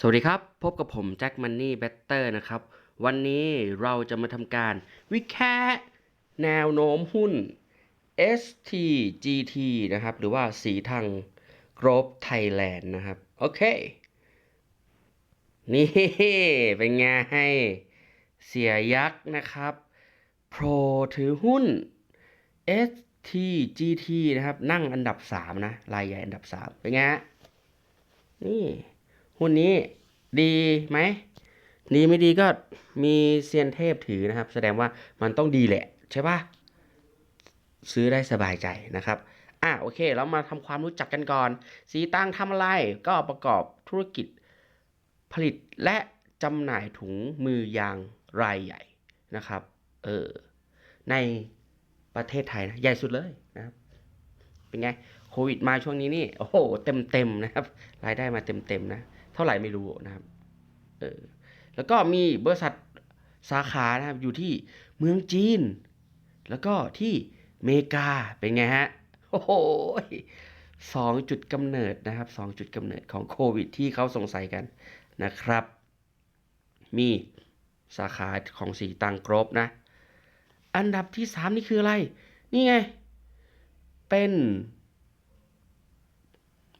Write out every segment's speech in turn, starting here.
สวัสดีครับ พบกับผมแจ็คมันนี่เบตเตอร์นะครับ วันนี้เราจะมาทำการวิแคะแนวโน้มหุ้น STGT นะครับ หรือว่าสีทาง Growth Thailand นะครับ โอเค นี่ เป็นไงให้เสียยักษ์นะครับ โปรถือหุ้น STGT นะครับ นั่งอันดับ 3 นะ รายใหญ่อันดับ 3 เป็นไงฮะนี่ หุ้นนี้ดีไหมดีไม่ดีก็มีเซียนเทพถือนะครับ แสดงว่ามันต้องดีแหละใช่ปะซื้อได้สบายใจนะครับอะโอเค เรามาทำความรู้จักกันก่อน สีตังทำอะไรก็ประกอบธุรกิจผลิตและจำหน่ายถุงมือยางรายใหญ่นะครับเออในประเทศไทยนะใหญ่สุดเลยนะครับ เป็นไงโควิดมาช่วงนี้นี่โอ้โหเต็มเต็มนะครับ รายได้มาเต็มเต็มนะ ท่าไหร่ไม่รู้นะครับเออแล้วก็มีบริษัทสาขานะครับอยู่ที่เมืองจีน แล้วก็ที่อเมริกาเป็นไงฮะโอ้โหสองจุดกำเนิดนะครับสองจุดกำเนิดของโควิดที่เขาสงสัยกันนะครับ มีสาขาของสีตังกรบนะ อันดับที่สามนี่คืออะไร นี่ไง เป็น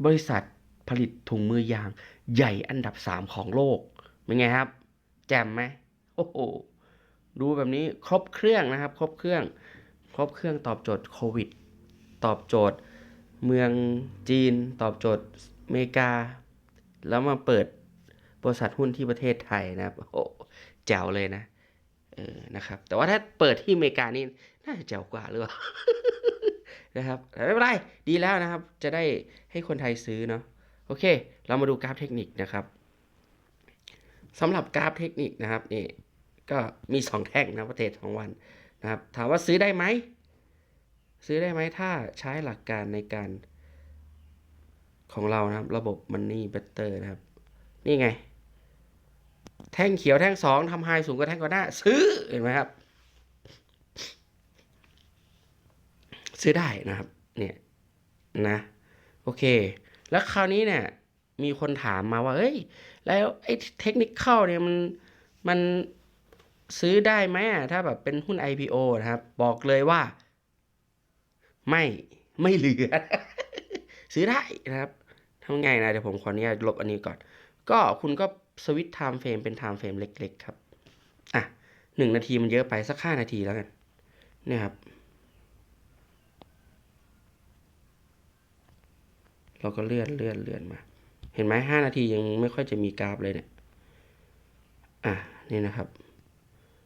บริษัทผลิตถุงมือยาง ใหญ่อันดับสามของโลก เป็นไงครับ แจ่มไหมโอ้โห ดูแบบนี้ครบเครื่องนะครับ ครบเครื่อง ครบเครื่องตอบโจทย์โควิด ตอบโจทย์เมืองจีน ตอบโจทย์อเมริกา แล้วมาเปิดบริษัทหุ้นที่ประเทศไทยนะครับ โอ้โหแจ๋วเลยนะ เออ นะครับ แต่ว่าถ้าเปิดที่อเมริกานี่น่าจะแจ๋วกว่าหรือเปล่า นะครับ แต่ไม่เป็นไร ดีแล้วนะครับ จะได้ให้คนไทยซื้อเนาะ โอเค เรามาดูกราฟเทคนิคนะครับสำหรับกราฟเทคนิคนะครับนี่ก็มีสองแท่งนะประเทศของวันนะครับถามว่าซื้อได้ไหม ซื้อได้ไหมถ้าใช้หลักการในการของเรานะครับ ระบบ Money Better นะครับ นี่ไง แท่งเขียวแท่งสองทำไฮสูงกว่าแท่งก่อนหน้า ซื้อเห็นไหมครับ ซื้อได้นะครับ เนี่ยนะ โอเค แล้วคราวนี้เนี่ย มีคนถามมาว่า เอ้ย แล้วไอ้เทคนิคเข้าเนี่ยมันมันซื้อได้ไหมอะถ้าแบบเป็นหุ้น IPO นะครับ บอกเลยว่า ไม่ไม่เหลือ ซื้อได้นะครับทำไงนะเดี๋ยวผมขออนุญาตลบอันนี้ก่อน ก็คุณก็สวิตช์ไทม์เฟรมเป็นไทม์เฟรมเล็ก ๆ ครับ อะหนึ่งนาทีมันเยอะไปสักห้านาทีแล้วกันเนี่ยครับ เราก็เลื่อนเลื่อนเลื่อนมา เห็นไหมห้านาทียังไม่ค่อยจะมีกราฟเลยเนี่ย อะนี่นะครับ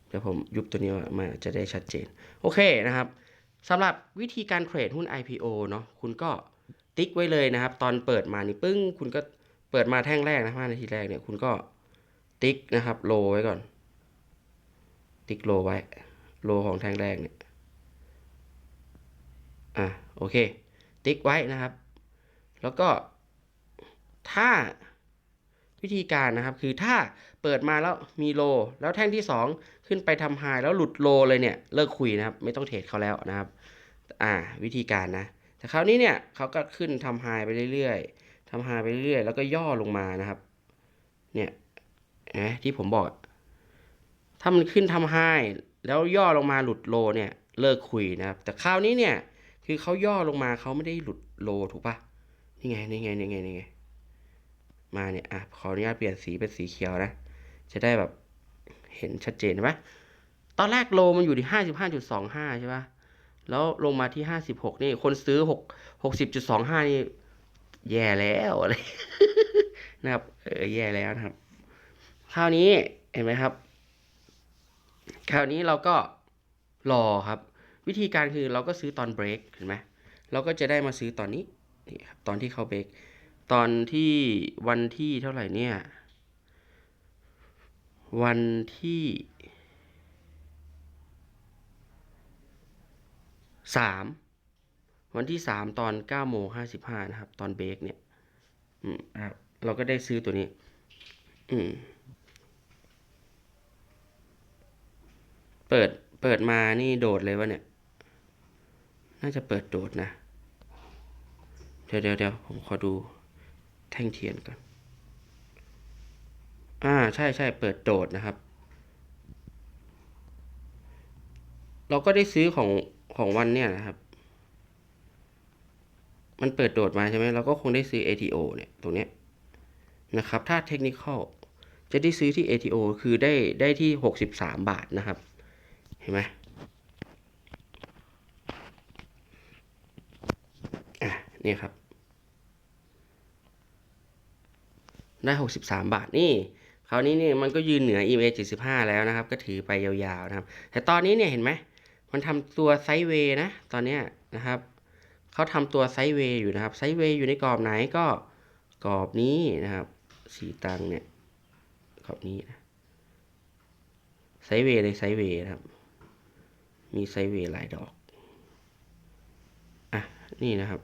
เดี๋ยวผมยุบตัวนี้มาจะได้ชัดเจน โอเคนะครับสำหรับวิธีการเทรดหุ้น IPO เนาะคุณก็ติ๊กไว้เลยนะครับ ตอนเปิดมานี่ปึ้ง คุณก็เปิดมาแท่งแรกนะห้านาทีแรกเนี่ยคุณก็ติ๊กนะครับโลไว้ก่อน ติ๊กโลไว้ โลของแท่งแรกเนี่ยอะโอเค ติ๊กไว้นะครับ แล้วก็ถ้าวิธีการนะครับ คือถ้าเปิดมาแล้วมีโล แล้วแท่งที่ 2 ขึ้นไปทำไฮแล้วหลุดโลเลยเนี่ยเลิกคุยนะครับ ไม่ต้องเทรดเขาแล้วนะครับ อ่า วิธีการนะ แต่คราวนี้เนี่ยเขาก็ขึ้นทำไฮไปเรื่อยๆทำไฮไปเรื่อยๆแล้วก็ย่อลงมานะครับ เนี่ยนะที่ผมบอกถ้ามันขึ้นทำไฮแล้วย่อลงมาหลุดโลเนี่ยเลิกคุยนะครับ แต่คราวนี้เนี่ยคือเขาย่อลงมาเขาไม่ได้หลุดโลถูกปะ นี่ไงนี่ไงนี่ไงนี่ไงมาเนี่ยอะขออนุญาตเปลี่ยนสีเป็นสีเขียวนะ จะได้แบบเห็นชัดเจนไหมตอนแรกโลมันอยู่ที่ห้าสิบห้าจุดสองห้าใช่ปะแล้วลงมาที่ห้าสิบหกนี่คนซื้อหกหกสิบจุดสองห้านี่ แย่แล้วอะไรนะครับเออแย่แล้วนะครับ คราวนี้เห็นไหมครับ คราวนี้เราก็รอครับ วิธีการคือเราก็ซื้อตอนเบรกเห็นไหมเราก็จะได้มาซื้อตอนนี้ นี่ครับตอนที่เขาเบรกตอนที่วันที่เท่าไหร่เนี่ย วันที่สามวันที่สามตอนเก้าโมงห้าสิบห้านะครับ ตอนเบรกเนี่ย อืมครับเราก็ได้ซื้อตัวนี้ อืม เปิดเปิดมานี่โดดเลยวะเนี่ย น่าจะเปิดโดดนะเดี๋ยวเดี๋ยวเดี๋ยวผมขอดูแท่งเทียนก่อน อ่าใช่ใช่เปิดโดดนะครับ เราก็ได้ซื้อของของวันเนี่ยนะครับ มันเปิดโดดมาใช่ไหมเราก็คงได้ซื้อ ATO เนี่ยตรงเนี้ยนะครับ ถ้าเทคนิคจะได้ซื้อที่ ATO คือได้ได้ที่ 63 บาทนะครับ เห็นไหมอะนี่ครับ ได้ 63 บาทนี่คราวนี้เนี่ยมันก็ยืนเหนือ EMA 75 แล้วนะครับ ก็ถือไปยาวๆนะครับ แต่ตอนนี้เนี่ยเห็นไหมมันทำตัวไซด์เวย์นะ ตอนนี้นะครับเขาทำตัวไซด์เวย์อยู่นะครับไซด์เวย์อยู่ในกรอบไหนก็กรอบนี้นะครับสีตังเนี่ยกรอบนี้นะไซด์เวย์เลยไซด์เวย์นะครับ มีไซด์เวย์หลายดอกอะนี่นะครับ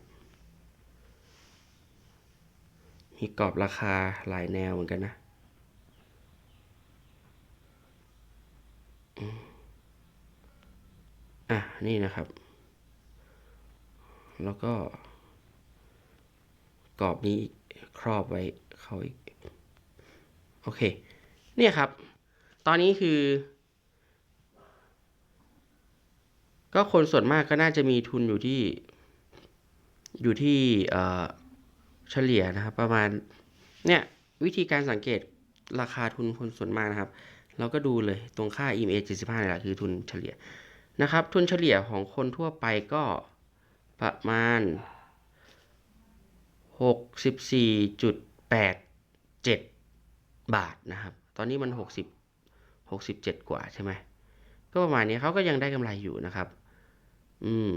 มีกรอบราคาหลายแนวเหมือนกันนะอะ นี่นะครับ แล้วก็ กรอบนี้ครอบไว้เขาอีก โอเค เนี่ยครับ ตอนนี้คือ ก็คนส่วนมากก็น่าจะมีทุนอยู่ที่ อยู่ที่เอ่อ เฉลี่ยนะครับ ประมาณเนี่ยวิธีการสังเกตราคาทุนคนส่วนมากนะครับ เราก็ดูเลยตรงค่า EMA 75นี่แหละคือทุนเฉลี่ยนะครับ ทุนเฉลี่ยของคนทั่วไปก็ประมาณ 64.87 บาทนะครับ ตอนนี้มัน 60 67 กว่าใช่ไหมก็ประมาณนี้เขาก็ยังได้กำไรอยู่นะครับ อืม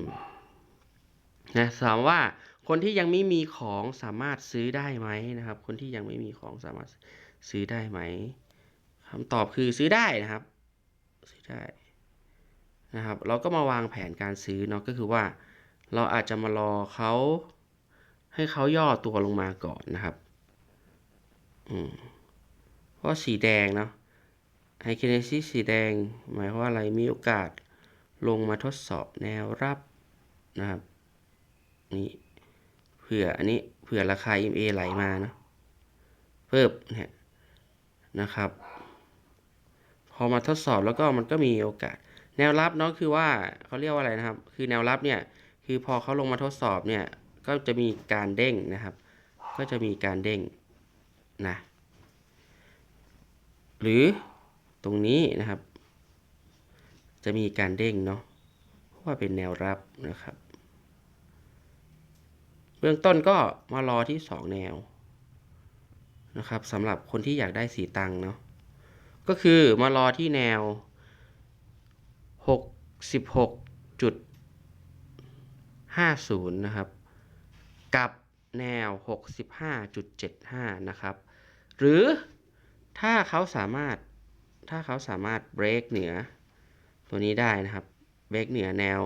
นะถามว่า คนที่ยังไม่มีของสามารถซื้อได้ไหมนะครับ คนที่ยังไม่มีของสามารถซื้อได้ไหมคำตอบคือซื้อได้นะครับ ซื้อได้นะครับ เราก็มาวางแผนการซื้อเนาะก็คือว่าเราอาจจะมารอเขาให้เขาย่อตัวลงมาก่อนนะครับอืมเพราะสีแดงเนาะไฮคินซิสสีแดง หมายความว่าอะไรมีโอกาสลงมาทดสอบแนวรับนะครับนี่ ผื่ออันนี้เผื่อราคา EMA ไหลมานะเพิ่มเนี่ยนะครับ พอมาทดสอบแล้วก็มันก็มีโอกาส แนวรับเนาะคือว่าเขาเรียกว่าอะไรนะครับ คือแนวรับเนี่ยคือพอเขาลงมาทดสอบเนี่ยก็จะมีการเด้งนะครับ ก็จะมีการเด้งนะหรือตรงนี้นะครับ จะมีการเด้งเนาะเพราะว่าเป็นแนวรับนะครับ เบื้องต้นก็มารอที่ 2 แนวนะครับสำหรับคนที่อยากได้สีตังเนาะก็คือมารอที่แนว 66.50 นะครับ กับแนว 65.75 นะครับ หรือถ้าเขาสามารถถ้าเขาสามารถเบรกเหนือ ตัวนี้ได้นะครับเบรกเหนือแนว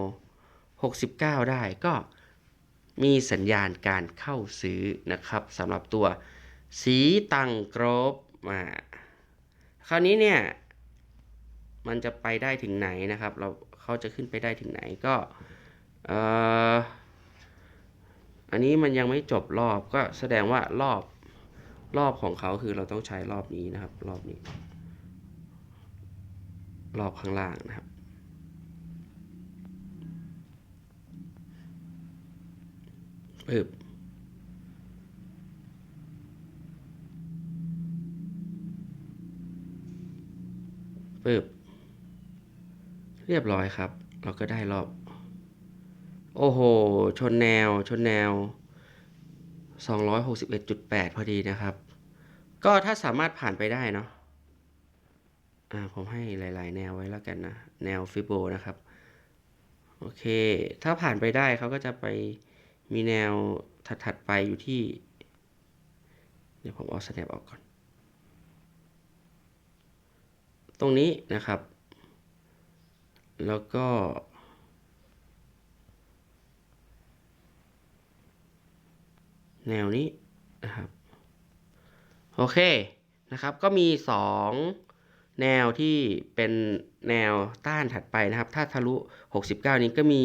69 ได้ก็ มีสัญญาณการเข้าซื้อนะครับสำหรับตัวสีตังกรบมาคราวนี้เนี่ยมันจะไปได้ถึงไหนนะครับ เราเขาจะขึ้นไปได้ถึงไหนก็เอออันนี้มันยังไม่จบรอบก็แสดงว่ารอบรอบของเขาคือเราต้องใช้รอบนี้นะครับ รอบนี้ รอบข้างล่างนะครับ ปึ๊บปึ๊บเรียบร้อยครับ เราก็ได้รอบ โอ้โห ชนแนว ชนแนว 261.8 พอดีนะครับ ก็ถ้าสามารถผ่านไปได้เนาะอ่าผมให้หลาย ๆ แนวไว้แล้วกันนะ แนวฟิโบนะครับ โอเค ถ้าผ่านไปได้เขาก็จะไป มีแนวถัดๆไปอยู่ที่ เดี๋ยวผมเอา snap ออกก่อน ตรงนี้นะครับ แล้วก็แนวนี้นะครับ โอเคนะครับ ก็มี 2 แนวที่เป็นแนวต้านถัดไปนะครับ ถ้าทะลุ 69 นี้ก็มี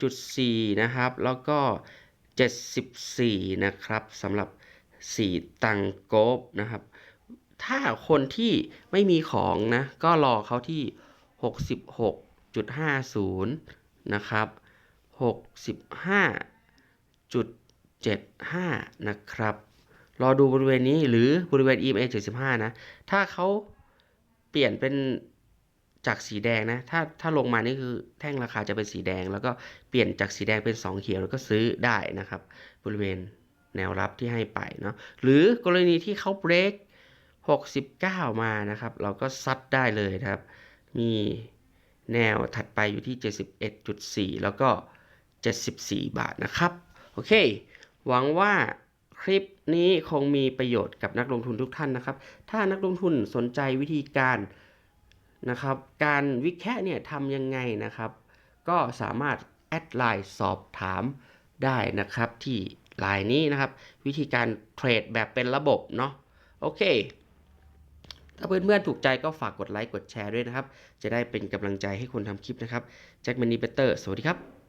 71.4นะครับ แล้วก็ 74 นะครับสำหรับ 4 ตังโกบนะครับ ถ้าคนที่ไม่มีของนะ ก็รอเขาที่ 66.50 นะครับ 65.75 นะครับ รอดูบริเวณนี้หรือบริเวณ EMA 75 นะ ถ้าเขาเปลี่ยนเป็น จากสีแดงนะ ถ้าถ้าลงมานี่คือแท่งราคาจะเป็นสีแดง แล้วก็เปลี่ยนจากสีแดงเป็น2เขียวแล้วก็ซื้อได้นะครับ บริเวณแนวรับที่ให้ไปเนาะหรือกรณีที่เขาเบรก69 มานะครับ เราก็ซัดได้เลยนะครับ มีแนวถัดไปอยู่ที่ 71.4 แล้วก็ 74 บาทนะครับ โอเค หวังว่าคลิปนี้คงมีประโยชน์กับนักลงทุนทุกท่านนะครับ ถ้านักลงทุนสนใจวิธีการ นะครับ การวิเคราะห์เนี่ยทำยังไงนะครับ ก็สามารถแอดไลน์สอบถามได้นะครับ ที่ไลน์นี้นะครับ วิธีการเทรดแบบเป็นระบบเนาะโอเค ถ้าเพื่อนๆถูกใจก็ฝากกดไลค์กดแชร์ด้วยนะครับ จะได้เป็นกำลังใจให้คนทำคลิปนะครับแจ็คแมนนีเบเตอร์สวัสดีครับ